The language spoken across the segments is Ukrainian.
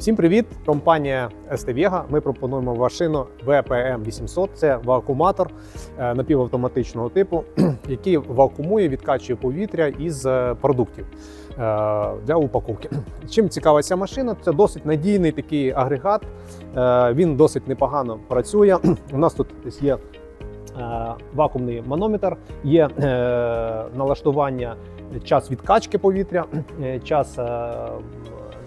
Всім привіт! Компанія ST Ми пропонуємо машину VPM 800. Це вакууматор е, напівавтоматичного типу, який вакуумує, відкачує повітря із е, продуктів е, для упаковки. Чим цікава ця машина? Це досить надійний такий агрегат. Він досить непогано працює. У нас тут є вакуумний манометр, є налаштування час відкачки повітря, час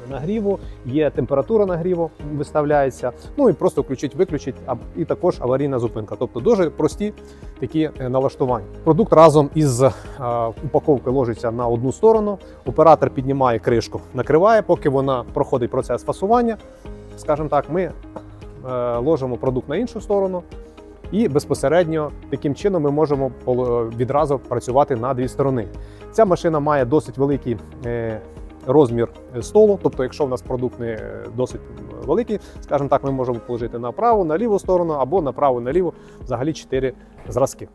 нагріву, є температура нагріву, виставляється. Ну і просто включить, виключить, і також аварійна зупинка. Тобто дуже прості такі е, налаштування. Продукт разом із е, упаковкою ложиться на одну сторону. Оператор піднімає кришку, накриває, поки вона проходить процес фасування. Скажімо так, ми е, ложимо продукт на іншу сторону. І безпосередньо таким чином ми можемо відразу працювати на дві сторони. Ця машина має досить великий розмір столу. Тобто, якщо в нас продукт не досить великий, скажімо так, ми можемо положити на праву, на ліву сторону або на праву, на ліву, взагалі 4 зразки.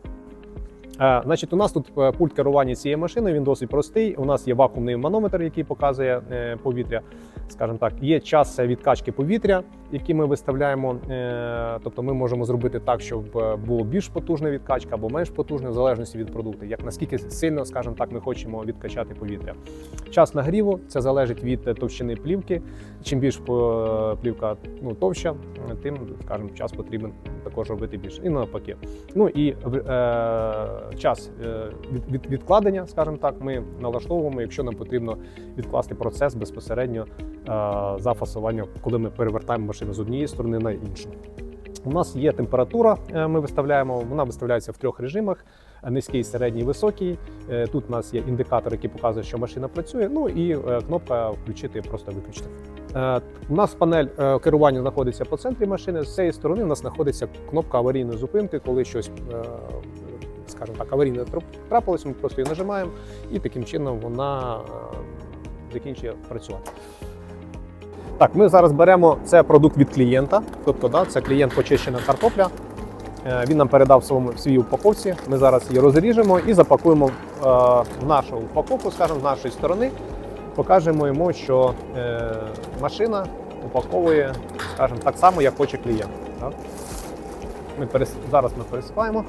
Е, Значить, у нас тут е, пульт керування цією машиною, він досить простий. У нас є вакуумний манометр, який показує е, повітря. Скажімо так, є час відкачки повітря, який ми виставляємо. Е, Тобто ми можемо зробити так, щоб е, було більш потужна відкачка або менш потужна, в залежності від продукту. Як наскільки сильно, скажімо так, ми хочемо відкачати повітря. Час нагріву це залежить від е, товщини плівки. Чим більш плівка ну, товща, тим, скажімо, час потрібен також робити більше. І навпаки. Ну і е, час від, від, відкладення, скажімо так, ми налаштовуємо, якщо нам потрібно відкласти процес безпосередньо е, за фасування, коли ми перевертаємо з однієї сторони на іншу. У нас є температура, е, ми виставляємо, вона виставляється в трьох режимах: низький, середній, високий. Е, Тут у нас є індикатор, який показує, що машина працює. Ну і е, кнопка включити, просто виключити. У нас панель керування знаходиться по центрі машини. З цієї сторони у нас знаходиться кнопка аварійної зупинки, коли щось, скажімо так, аварійне трапилось, ми просто її нажимаємо, і таким чином вона закінчує працювати. Так, ми зараз беремо це продукт від клієнта. Тобто, да, це клієнт почищена картопля. Е, Він нам передав своєму в своїй упаковці. Ми зараз її розріжемо і запакуємо е, в нашу упаковку, скажімо, з нашої сторони. Покажемо йому, що е, машина упаковує, скажімо, так само, як хоче клієнт. Так? Ми перес... Зараз ми пересипаємо.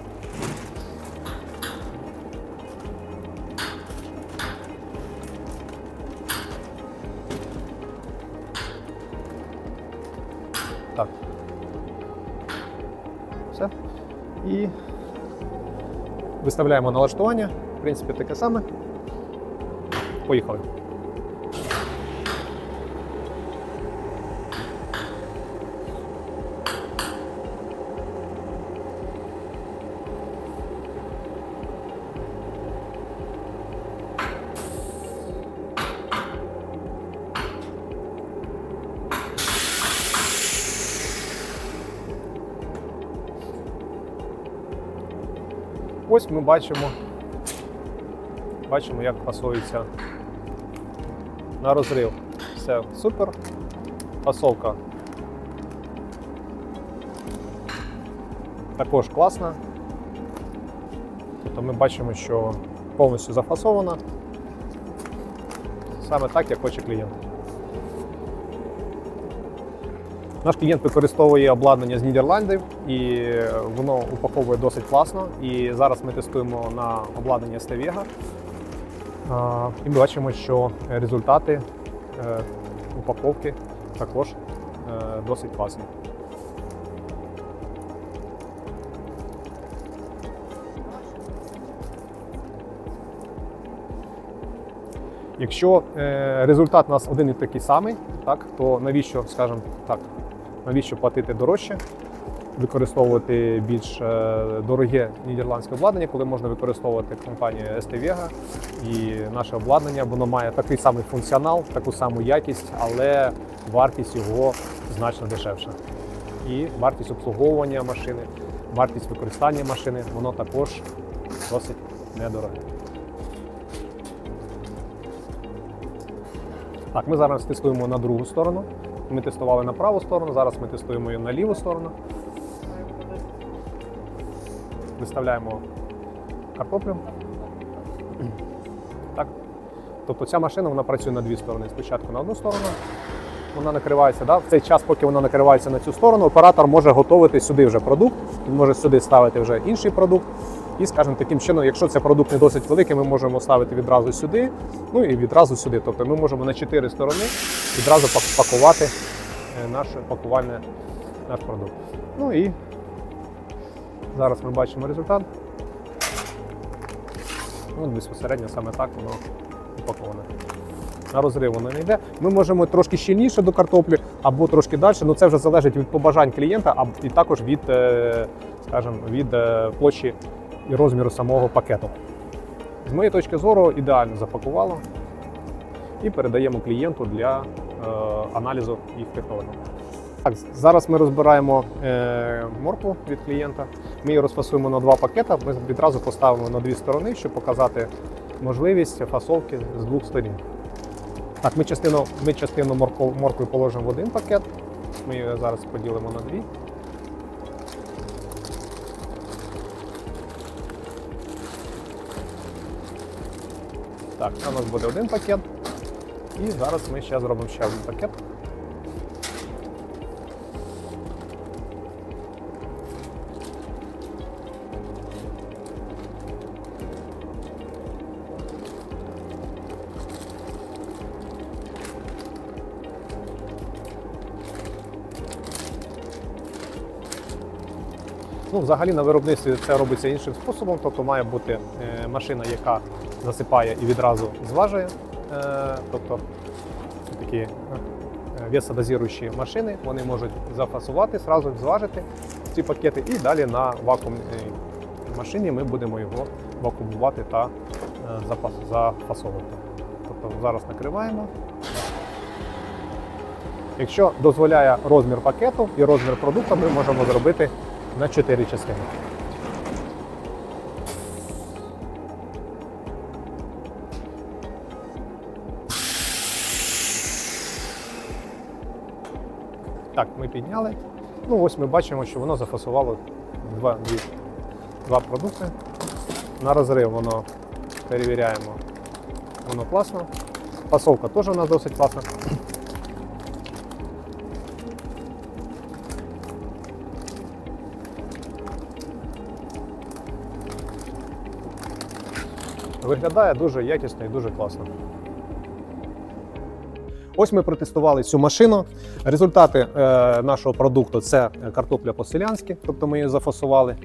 Все. І виставляємо налаштування. В принципі, таке саме. Поїхали. Ось ми бачимо, бачимо, як фасується на розрив. Все супер. Фасовка також класна. Тобто ми бачимо, що повністю зафасована. Саме так, як хоче клієнт. Наш клієнт використовує обладнання з Нідерландів і воно упаковує досить класно. І зараз ми тестуємо на обладнання Stevega. А, І бачимо, що результати е, упаковки також е, досить класні. Якщо е, результат у нас один і такий самий, так, то навіщо, скажімо так, навіщо платити дорожче, використовувати більш е, дороге нідерландське обладнання, коли можна використовувати компанію ST Vega і наше обладнання, воно має такий самий функціонал, таку саму якість, але вартість його значно дешевша. І вартість обслуговування машини, вартість використання машини, воно також досить недороге. Так, ми зараз тестуємо на другу сторону. Ми тестували на праву сторону, зараз ми тестуємо її на ліву сторону. Виставляємо картоплю. Так. Тобто ця машина вона працює на дві сторони. Спочатку на одну сторону, вона накривається. Да? В цей час, поки вона накривається на цю сторону, оператор може готувати сюди вже продукт. Він може сюди ставити вже інший продукт. І, скажімо, таким чином, якщо це продукт не досить великий, ми можемо ставити відразу сюди, ну і відразу сюди. Тобто ми можемо на чотири сторони відразу пакувати е, наше пакувальне, наш продукт. Ну і зараз ми бачимо результат. Ну, безпосередньо саме так воно упаковане. На розрив воно не йде. Ми можемо трошки щільніше до картоплі або трошки далі. Ну це вже залежить від побажань клієнта, і також від, е, скажімо, від е, площі і розміру самого пакету. З моєї точки зору, ідеально запакувало і передаємо клієнту для е, аналізу їх технологій. Так, зараз ми розбираємо е, моркву від клієнта. Ми її розфасуємо на два пакети. Ми відразу поставимо на дві сторони, щоб показати можливість фасовки з двох сторін. Так, ми частину, ми частину моркви, положимо в один пакет. Ми її зараз поділимо на дві. Так, це у нас буде один пакет. І зараз ми ще зробимо ще один пакет. Ну, взагалі на виробництві це робиться іншим способом, тобто має бути е, машина, яка засипає і відразу зважує. Е, тобто такі е, весодозіруючі машини, вони можуть зафасувати, зразу зважити ці пакети, і далі на вакуумній машині ми будемо його вакуумувати та зафасовувати. Тобто зараз накриваємо. Якщо дозволяє розмір пакету і розмір продукту, ми можемо зробити на 4 частини. Так, ми підняли. Ну ось ми бачимо, що воно зафасувало два, дві, два продукти. На розрив воно перевіряємо. Воно класно. Фасовка теж у нас досить класна. Виглядає дуже якісно і дуже класно. Ось ми протестували цю машину. Результати е, нашого продукту це картопля по-селянськи, тобто ми її зафасували.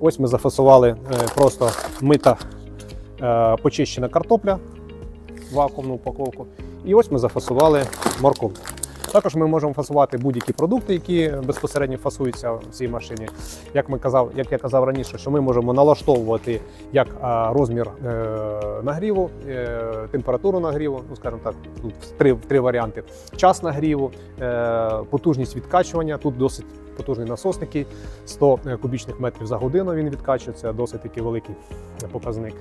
Ось ми зафасували е, просто мита е, почищена картопля, вакуумну упаковку. І ось ми зафасували морковку. Також ми можемо фасувати будь-які продукти, які безпосередньо фасуються в цій машині. Як ми казав, як я казав раніше, що ми можемо налаштовувати як розмір е, нагріву, е, температуру нагріву, ну скажімо так, тут три, три варіанти: час нагріву, е, потужність відкачування. Тут досить потужний насосник, який 100 кубічних метрів за годину він відкачує. Це досить такий великий показник.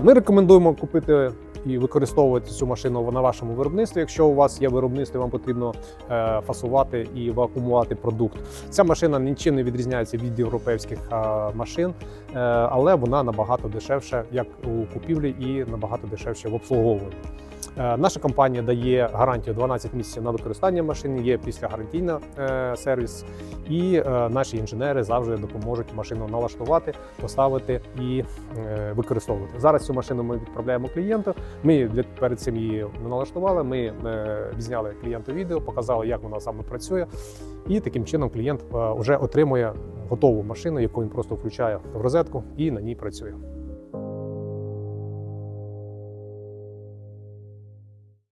Ми рекомендуємо купити і використовувати цю машину на вашому виробництві. Якщо у вас є виробництво, вам потрібно е, фасувати і вакуумувати продукт. Ця машина нічим не відрізняється від європейських е, машин, е, але вона набагато дешевша як у купівлі і набагато дешевше в обслуговуванні. Е, Наша компанія дає гарантію 12 місяців на використання машини, є післягарантійний е, сервіс, і е, наші інженери завжди допоможуть машину налаштувати, поставити і використовувати. Зараз цю машину ми відправляємо клієнту. Ми перед цим її налаштували. Ми зняли клієнту відео, показали, як вона саме працює, і таким чином клієнт вже отримує готову машину, яку він просто включає в розетку і на ній працює.